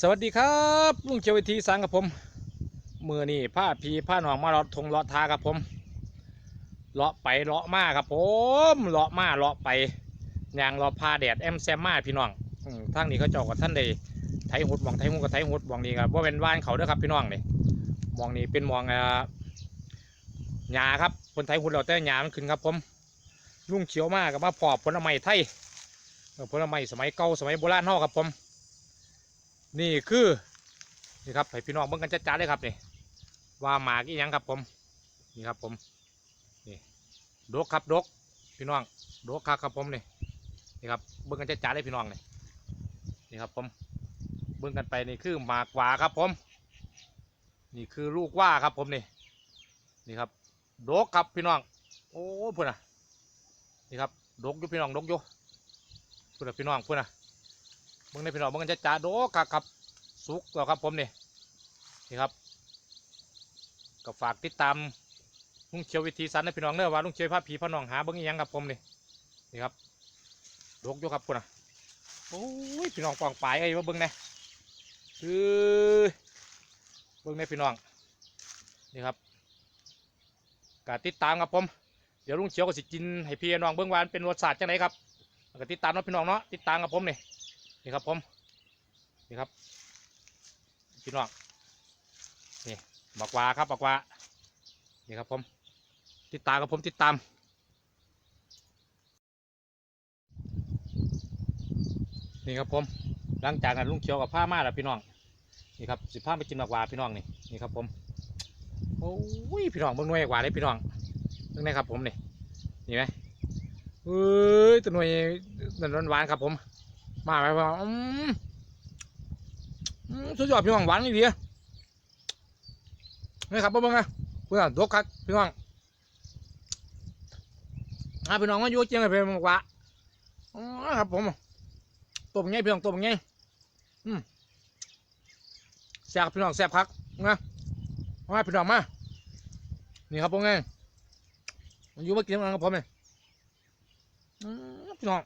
สวัสดีครับลุงเชียววิธีสังกับผมมือนี่ผ้าพีผ้าหนองมาเลาะทงเลาะทากับผมเลาะไปเลาะมาครับผมเลาะมาเลาะไปยางเลาะพาแดดแอมแซมมาพี่น้องทางนี้เขาเจาะกับท่านใดไทยหุดมองไทยหุดกับไทยหุดมองนี้ครับว่าเป็นว่านเขาเด้อครับพี่น้องนี่มองนี้เป็นมองอ่าหญ้าครับคนไทยหุดเราแต่หญ้ามันขึ้นครับผมลุงเขียวมากกับมาพอบผลไม้ไทยผลไม้สมัยเก่าสมัยโบราณเฮาครับผม นี่คือนี่ครับให้พี่น้องเบิ่งกันจัดๆเลยครับนี่ว่าหมากอีหยังครับผมนี่ครับผมนี่ดกครับดกพี่น้องดกครับครับผมนี่นี่ครับเบิ่งกันจัดๆเลยพี่น้องนี่นี่ครับผมเบิ่งกันไปนี่คือหมากหวาครับผม นี่คือลูกว่าครับผมนี่นี่ครับดกครับพี่น้อง โอ้พุ่นน่ะนี่ครับดกอยู่พี่น้องดกอยู่พุ่นน่ะพี่น้องพุ่นน่ะ เบิ่งในพี่น้องเบิ่งกันจ้าโดครับครับสุกแล้วครับผมนี่นี่ครับก็ฝากติดตามลุงเขียววิธีสันในพี่น้องเน้อว่าลุงเขียวพาผีพาน้องหาเบิ่งอียังครับผมนี่นี่ครับดกอยู่ครับพุ่นน่ะโอ้ยพี่น้องปองปลายไอ้เบิ่งแหน่คือเบิ่งในพี่น้องนี่ครับก็ติดตามครับผม เดี๋ยวลุงเขียวก็สิกินให้พี่น้องเบิ่งวานเป็นรสชาติจังไดครับก็ติดตามเนาะพี่น้องเนาะติดตามกับผมนี่ นี่ครับผมนี่ครับพี่น้องนี่บอกว่าครับบอกว่านี่ครับผมติดตามกับผมติดตามนี่ครับผมหลังจากนั้นลุงเขียวกับผ้ามาแล้วพี่น้องนี่ครับสิผ้าไปกินบอกว่าพี่น้องนี่นี่ครับผมโอ้ยพี่น้องเบิ่งหน่วยกว่าเลยพี่น้องเบิ่งได้ครับผมนี่นี่ไหมเอ้ยตัวหน่วยนั่นหวานครับผม มาไปว่าอืมอืมสุดยอดพี่น้องหวานนี่ดีอะนี่ครับเบิ่งนะเพื่อนดกครับพี่น้องอาพี่น้องมาอยู่เจียงกันไปมากว่าอ๋อครับผมตัวเป็นไงพี่น้องตัวเป็นไงอืมแซ่บพี่น้องแซ่บครับนะมาพี่น้องมานี่ครับผมไงมันอยู่มากินกันกับผมเอืมพี่น้อง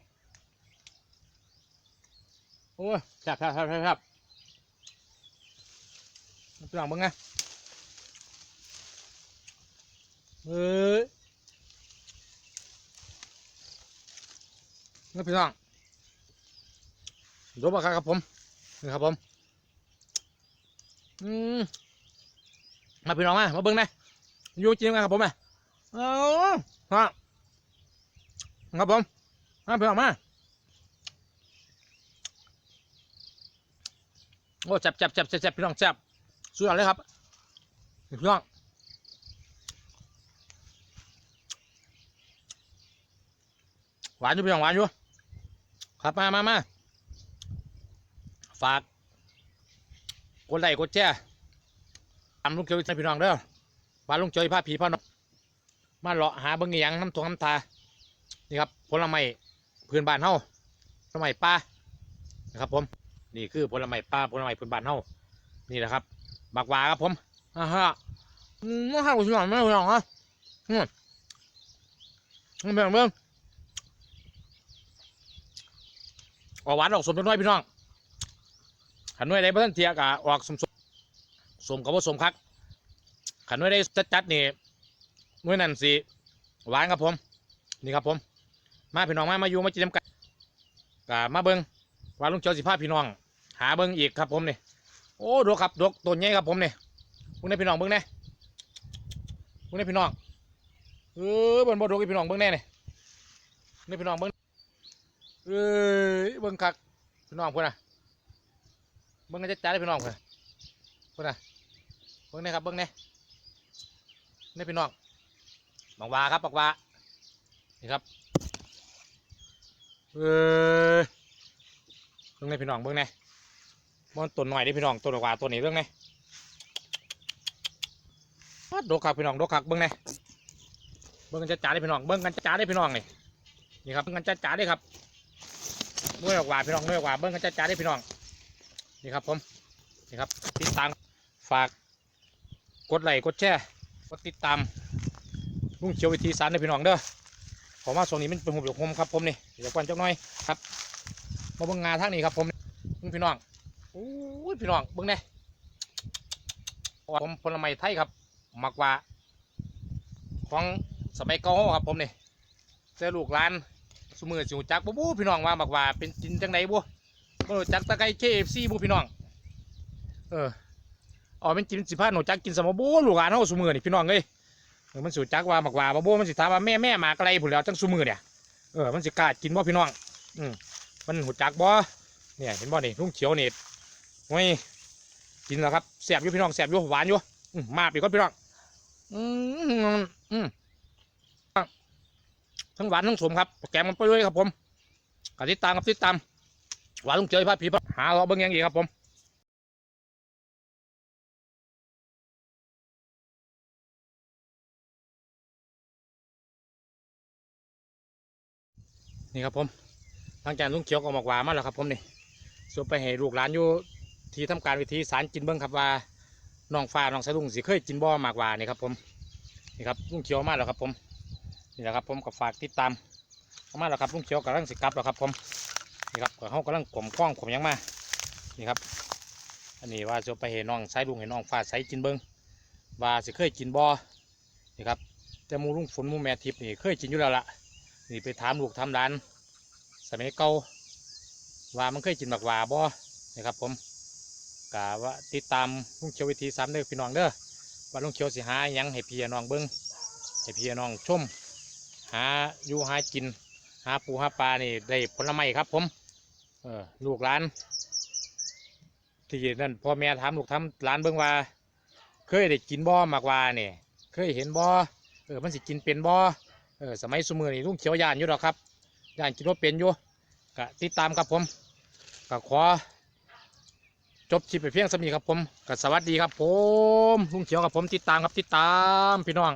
โอ้ยแซ่บแซ่บแซ่บแซ่บพี่น้องเบิ่งไงเอ้ยนี่พี่น้องดูบ่ครับผมนี่ครับผมอืมมาพี่น้องมามาเบิ่งหนะอยู่จริงกันครับผมไหมเอาฮะครับผมมาพี่น้องมา โอ้จับจับจับจับจับพี่น้องจับสุดยอดเลยครับพี่น้องหวานอยู่พี่น้องหวานอยู่ ครับมามามาฝากกดไลค์กดแชร์ตามลุงเขียวให้พี่น้องเด้อว่าลุงเขียวพาผีพาน้องมาเลาะหาเบิ่งอีหยังน้ำทวงน้ำตานี่ครับผลไม้พื้นบ้านเฮาผลไม้ป่านะครับผม นี่คือผลไม้ป่าผลไม้พื้นบ้านเฮานี่แหละครับบักหวาครับผมอ่าฮะอืมน่าทานกว่าชิหน่อยไมพี่น้องฮะอืมนี่เบิ่งเบิ่งออกหวานออกสมจังน้อยพี่น้องขันน้อยได้เพิ่นเทียกะออกสมสมสมกับว่าสมคักขันน้อยได้จัดจัดๆนี่น้อยนั่นสิหวานครับผม นี่ครับผม มาพี่น้องมามาอยู่มากินน้ำกันกะมาเบิ่งว่าลุงเจ้าสิพาพี่น้อง หาเบิ้งอีกครับผมนี่โอ้ดกครับดกตัวใหญ่ครับผมนี่พวกนี้พี่น้องเบิ้งแน่พวกนี้พี่น้องเออบิ้งบ่ดกให้พี่น้องเบิ้งแน่นี่นี่พี่น้องเบิ้งเอ้ยเบิ้งคักพี่น้องพวกน่ะเบิ้งกันจะจ้าได้พี่น้องพวกน่ะพวกน่ะเบิ้งแน่ครับเบิ้งแน่นี่พี่น้องบักวาครับบักวานี่ครับเอ้ยเบิ่งในพี่น้องเบิ่งใน มันตัวหน่อยได้พี่น้องตัวกว่าตัวนี้เบิ่องในดกคักพี่น้องดกคักเบิ่งในเบิ่งกันจ้าได้พี่น้องเบิ่งกันจ้าได้พี่น้องนี่นี่ครับเบิ่งกันจ้าได้ครับเมื่อกว่าพี่น้องเมื่อกว่าเบิ่งกันจ้าได้พี่น้องนี่ครับผมนี่ครับติดตามฝากกดไลค์กดแชร์กดติดตามลุงเขียววิธีสารในพี่น้องเด้อผมว่าส่วนนี้มันเป็นหุบหยกหมครับผมนี่เดี๋ยวก่อนจักหน่อยครับมาเบิ่งงานทางนี้ครับผมนี่พี่น้อง โอ้ยพี่น้องเบิ่งเนี่ยผมผลไม้ไทยครับมักว่าของสมัยเก่าครับผมเนี่ยเจอลูกหลานสมือสิวจักบ่บูพี่น้องว่ามักว่าเป็นกินจังไดบ่บ่รู้จักตะไคร้ KFC บ่พี่น้อง เอออ๋อเป็นกินสิพาหนูจักกินสมบูลูกหลานเฮาสมือนี่พี่น้องเอ้ยมันสิวจักว่ามักว่าบ่บูมันสิถามว่าแม่แม่มากอะไรผุนแล้วจังสมือเนี่ยเออมันสิกล้ากินบ่พี่น้อง อืมมันหูจักบ่เนี่ยเห็นบ่นี่ลุงเขียวเนี่ โอ้ยกินแล้วครับแซ่บอยู่พี่น้องแซ่บอยู่หวานอยู่อืมาปีก่อนพี่น้องอืมอืมทั้งหวานทั้งสมครับแกงมันไปเลยครับผมกติดตามกับติดตามหวานลุงเจยพาผีพาหาเราเบิ้งยังอีกครับผมนี่ครับผมทางจากลุงเขียวก็บอกว่ามาแล้วครับผมนี่ส่วนไปให้ลูกหลานอยู่ ที่ทำการวิธีสารกินเบิ้งครับว่าน้องฟ้าน้องสะดุ้งสิเคยกินบ่อมากกว่านี่ครับผมนี่ครับลุงเขียวมาแล้วครับผมนี่แหละครับผมก็ฝากติดตามเอามาแล้วครับลุงเขียวกำลังสิกลับแล้วครับผมนี่ครับก็เขากำลังกลมกล้องผมยังมานี่ครับ อันนี้ว่าจะไปเห็นน้องสายลุงเห็นน้องฟ้าใสกินเบิ้งว่าสิเคยกินบ่อนี่ครับแต่มูลุงฝนมูแม่ทิพย์นี่เคยกินอยู่แล้วล่ะนี่ไปถามลูกถามร้าน สมัยเก่าว่ามันเคยกินบักหว่าบ่นี่ครับผม กะว่าติดตามลุงเขียววิธีสามเด้อพี่น้องเด้อว่าลุงเขียวสิหาหยังให้พี่น้องเบิ้งให้พี่น้องชม หาอยู่หากิน หาปูหาปลานี่ได้ผลไม้ครับผมเออลูกหลานที่นั่นพ่อแม่ถามลูกทำหลานเบิ้งว่า เคยได้กินบ่อมากว่าเนี่ยเคยเห็นบ่อเออมันสิกินเป็นบ่อเออสมัยสมือนี่ลุงเขียวยานอยู่หรอครับยานกินว่าเป็นอยู่กะติดตามครับผมก็ขอ จบคลิปไปเพียงสำนีครับผมก็สวัสดีครับผมลุงเขียวกับผมติดตามครับติดตามพี่น้อง